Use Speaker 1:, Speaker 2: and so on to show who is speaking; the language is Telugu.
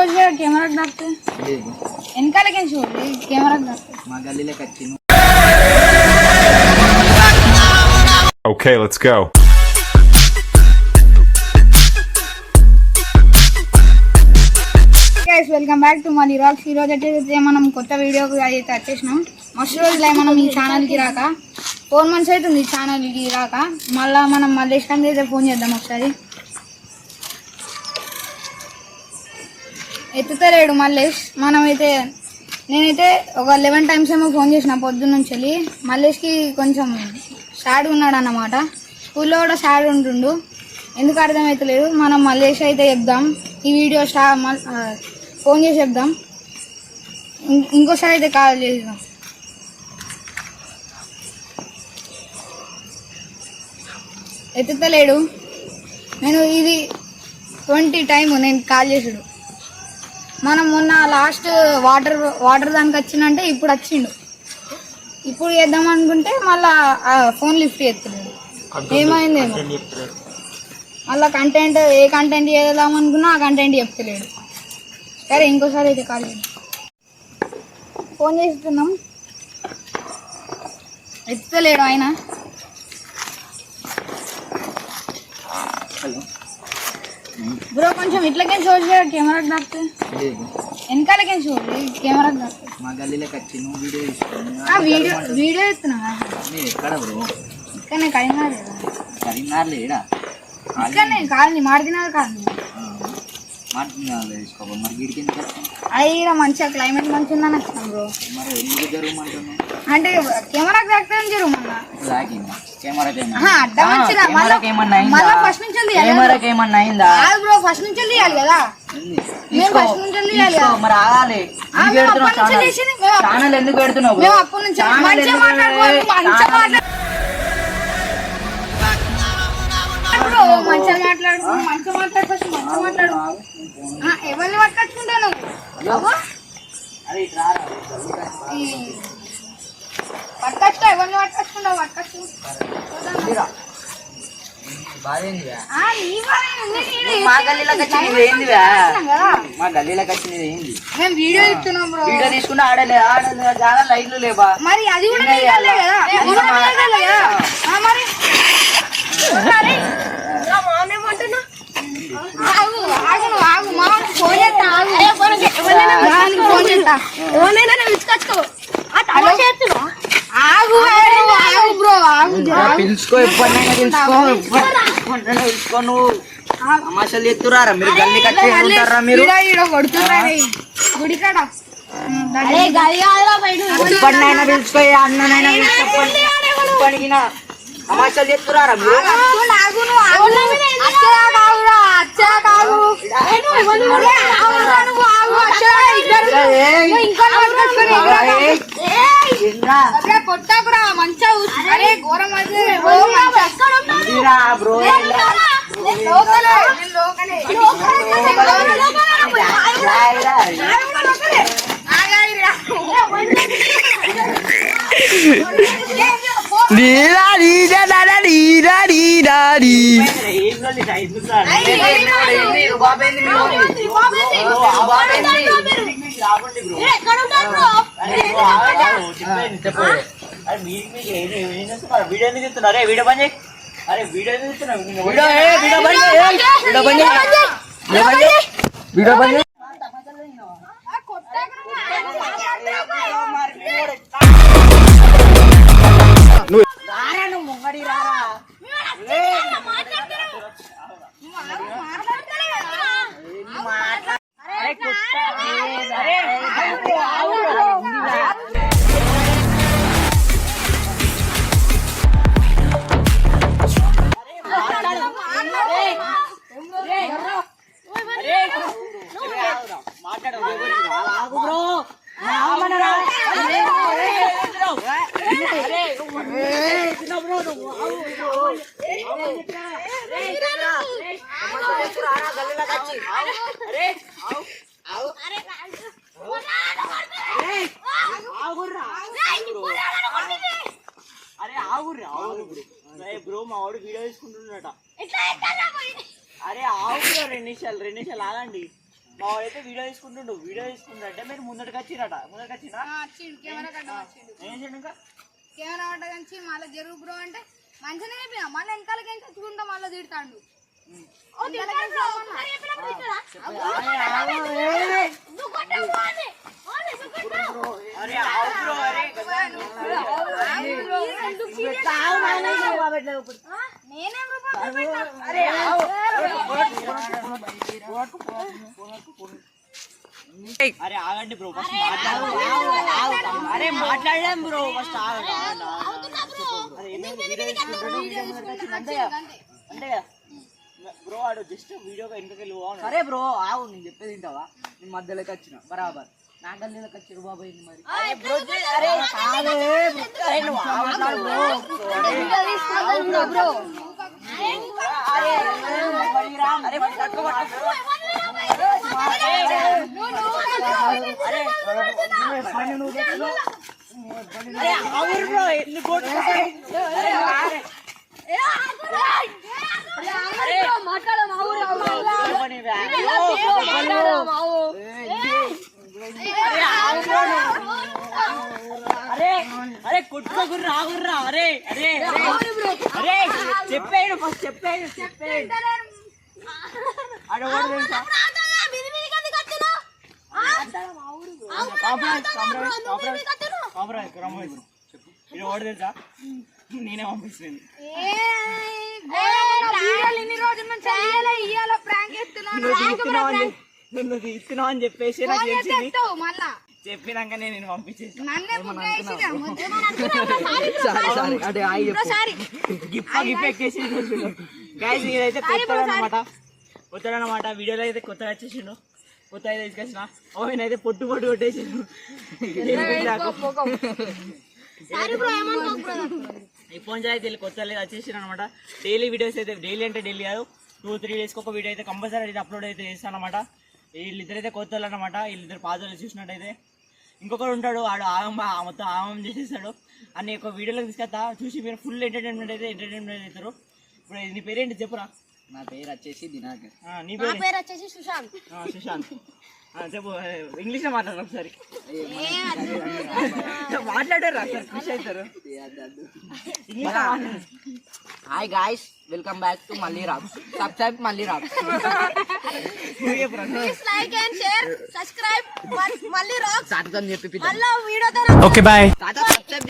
Speaker 1: చూసి కెమెరాకి దాక్తే వెనకాలకి చూడు కెమెరాకి దాక్తే
Speaker 2: మా గల్లీలోకి వచ్చి నువ్వు
Speaker 3: Okay, let's go.
Speaker 1: Guys welcome back to money rocks ఈ రోజు అయితే మనం కొత్త వీడియోకి అయితే వచ్చేసినాం. మస్తు రోజులే మనం ఈ ఛానల్కి రాక. ఫోర్ మంత్స్ అవుతుంది ఈ ఛానల్కి రాక. మళ్ళా మనం మళ్ళీ ఇష్టం అయితే ఫోన్ చేద్దాం ఒకసారి. ఎత్తుతలేడు మల్లేష్. మనమైతే నేనైతే ఒక లెవెన్ టైమ్స్ ఏమో ఫోన్ చేసిన పొద్దున్న నుంచి వెళ్ళి మల్లేష్కి కొంచెం సాడ్ ఉన్నాడు అన్నమాట స్కూల్లో కూడా సాడ్ ఉంటుండు. ఎందుకు అర్థమవుతలేదు మనం మల్లేష్ అయితే చెప్దాం. ఈ వీడియో స్టా ఫోన్ చేసి చెప్దాం. ఇం- ఇంకోసారి అయితే కాల్ చేద్దాం. ఎత్తుతలేడు. నేను ఇది ట్వంటీ టైం నేను కాల్ చేసాడు. మనం మొన్న లాస్ట్ వాటర్ వాటర్ దానికి వచ్చిందంటే ఇప్పుడు వచ్చిండు. ఇప్పుడు చేద్దాం అనుకుంటే మళ్ళా ఫోన్ లిఫ్ట్ చేస్తున్నాడు ఏమైందేమో. మళ్ళా కంటెంట్ ఏ కంటెంట్ చేద్దాం అనుకున్నా ఆ కంటెంట్ చెప్తలేడు. సరే ఇంకోసారి అయితే కాల్ ఫోన్ చేస్తున్నాం. ఎత్తుతలేడు ఆయన.
Speaker 2: హలో.
Speaker 1: బ్రో కొంచెం ఇట్లకే చూసి కెమెరాకి దాక్తే. వెనకాలకే చూడు కెమెరాకి దాక్తే.
Speaker 2: మా గల్లీలోకి వచ్చి నువ్వు వీడియో తీసుకొని
Speaker 1: ఆ వీడియో వీడియో
Speaker 2: మీరు ఎక్కడ బ్రో?
Speaker 1: ఇక్కడనే కరీంనగర్
Speaker 2: కరీంనగర్ లేడా
Speaker 1: ఇక్కడనే కాదు మాడిదినారు కాదు
Speaker 2: మాట్లాడాలి తీసుకోబో మరి వీడికి ఎందుకు వచ్చాను
Speaker 1: అయ్యి మంచిగా క్లైమేట్ మంచిగా ఉందని వచ్చినాం బ్రో.
Speaker 2: మరి ఎందుకు జరగమంటున్నావు?
Speaker 1: అంటే కెమెరాకి దాక్తే జరుగు మళ్ళా
Speaker 2: లాగింది
Speaker 1: ఫస్ట్ నుంచి తీయాలి కాదు?
Speaker 2: మరి ఆగాలి. ఛానల్? ఎందుకు పెడుతున్నావు
Speaker 1: మంచిగా మాట్లాడు మంచిగా మాట్లాడు ఫస్ట్ మంచిగా మాట్లాడు. ఎవరిని పట్టుకొచ్చుకో ఎవరిని ఉంది, నీది.
Speaker 2: మా గల్లీలోకి వచ్చి
Speaker 1: Climate
Speaker 2: నీది ఏందిరా?
Speaker 1: మంచిగా ఉంది కదా.
Speaker 2: మా గల్లీలోకి వచ్చినది ఏంది?
Speaker 1: మేము వీడియో ఇస్తున్నాం బ్రో.
Speaker 2: వీడియో తీసుకుంటే ఆడలే ఆడలే చాలా లైట్లు లేవా?
Speaker 1: మరి అది కూడా? కదా? మరి ఇలా మానేమంటున్నా ఆగు ఆగు నువ్వు ఆగు మా ఫోన్ చేస్తా ఆగు మానికి ఫోన్ చేస్తా ఎవరినైనా పిలుచుకొచ్చుకో ఆగు ఆగు ఆగు బ్రో ఆగు
Speaker 2: పిలుచుకో ఎప్పుడైనా పిలుచుకో ఎప్పుడైనా పిలుచుకో నువ్వు తమాషాలు ఎత్తురారా మీరు గల్లీ కట్టి ఉంటారా మీరు ఎప్పటినైనా పిలుచుకో ఏ అన్ననైనా పిలుచుకో ఇప్పటికి తమాషాలు ఎత్తురారా మీరు
Speaker 1: ఆగు, ఆగు నువ్వు ఆగు. అచ్చగా కావురా, అచ్చగా కావు. ఒరే, ఆగురా నువ్వు, ఆగు, అచ్చగా ఇద్దరు.
Speaker 2: ఏయ్.
Speaker 1: నువ్వు ఇంకో పట్టుకొచ్చుకొని ఎగురా కావు. ఏయ్.
Speaker 2: ఏంట్రా?
Speaker 1: అరే, కొట్టకురా, మంచిగా. అరే, ఘోరం అది. లోకలే. ఆగాయిరా.
Speaker 2: నీరా, నీరా, నారా, నీరా, నీరా, నీ.
Speaker 1: అయ్యి,
Speaker 2: ఏంది, ఏంది, బాబేంది మీ ఊరి? ఓ, బాబేంది? వీడియో ఏ, వీడియో బంద్ చేయి, ఏయ్. వీడియో బంద్ చేయి. వీడియో బంద్ చేయి.
Speaker 4: అరే ఆగుర్రా ఆగురు బ్రో మా వాడు వీడియో తీసుకుంటున్నాడట అరే ఆగురా రెండు నిమిషాలు రెండు నిమిషాలు ఆగండి మా వాడైతే వీడియో తీసుకుంటుండు వీడియో తీసుకుంటుంటే మీరు ముందటికి వచ్చిరట ముందటికి
Speaker 1: వచ్చిండు
Speaker 4: ఏం చేయండి ఇంకా
Speaker 1: కెమెరా కట్ట కంచి మళ్ళీ జరుగు బ్రో అంటే మంచిగా చెప్పిన మళ్ళీ వెనకాలకి ఏం చచ్చుకుంటా మళ్ళీ తిడతాడు
Speaker 4: అరే ఆవు బ్రో అరే
Speaker 1: నేనేం రూపాయలు
Speaker 4: అరే ఆగండి బ్రో ఫస్ట్ మాట్లాడు అరే మాట్లాడలేం బ్రో ఫస్ట్ కదా బ్రో ఆడు జస్ట్ వీడియోగా వెనకకి వెళ్ళి
Speaker 2: సరే బ్రో ఆవు నేను చెప్పేది వింటావా నేను మధ్యలోకి వచ్చిన బరాబర్ నా గల్లీలోకి వచ్చిరు బాబు ఏంది మరి
Speaker 4: అరే బ్రో అరే అరే బ్రో
Speaker 1: బ్రో
Speaker 4: అరే అరే అరే చెప్పేయండి ఫస్ట్ చెప్పేయండి చెప్పేయండి. అడగడు చెప్పు. తెలుసా నేనే పంపిస్తుంది తీస్తున్నావు అని చెప్పేసి నాకు తెలిసింది నేను పంపించేసి
Speaker 1: నన్నే
Speaker 4: గిఫ్ట్ ఎక్కేసి గైస్ ఇదైతే కొత్త అనమాట కొత్తడనమాట వీడియోలో అయితే కొత్తగా వచ్చేసిండు కొత్త అయితే తీసుకొచ్చిన. ఓ నేనైతే పొట్టు పొట్టు కొట్టేసిండు. ఈ ఫోన్ అయితే వీళ్ళు కొత్త వచ్చేసిండు అనమాట డైలీ వీడియోస్ అయితే డైలీ అంటే డైలీ కాదు. టూ త్రీ డేస్కి ఒక వీడియో అయితే కంపల్సరీ అయితే అప్లోడ్ అయితే చేస్తాను అనమాట వీళ్ళిద్దరైతే కొత్త అనమాట వీళ్ళిద్దరు పాతలు చూసినట్టయితే. ఇంకొకడు ఉంటాడు ఆడు ఆగం ఆ మొత్తం ఆగం చేసేస్తాడు. అన్ని ఒక వీడియోలో తీసుకొస్తా. చూసి మీరు ఫుల్ ఎంటర్టైన్మెంట్ అయితే ఎంటర్టైన్మెంట్ అవుతారు ఇప్పుడు నీ పేరేంటి? చెప్పురా.
Speaker 2: నా పేరు వచ్చేసి దినాకర్.
Speaker 4: ఆ, నీ పేరు?
Speaker 1: పేరు వచ్చేసి సుశాంత్.
Speaker 4: సుశాంత్. ఆ, చెప్పు ఇంగ్లీష్లో మాట్లాడరు ఒకసారి. మాట్లాడారు సార్ ఖుషి అవుతారు ఇంగ్లీష్లో మాట్లాడు
Speaker 2: hi guys welcome back to మళ్ళీ రాబ్ సబ్స్క్రైబ్ మళ్ళీ
Speaker 4: నువ్వు చెప్పురా
Speaker 1: లైక్ అండ్ షేర్ సబ్స్క్రైబ్ మళ్ళీ రాక్
Speaker 2: సాటితో చెప్పి
Speaker 1: మళ్ళీ వీడియోతో.
Speaker 2: టాటా సబ్స్క్రైబ్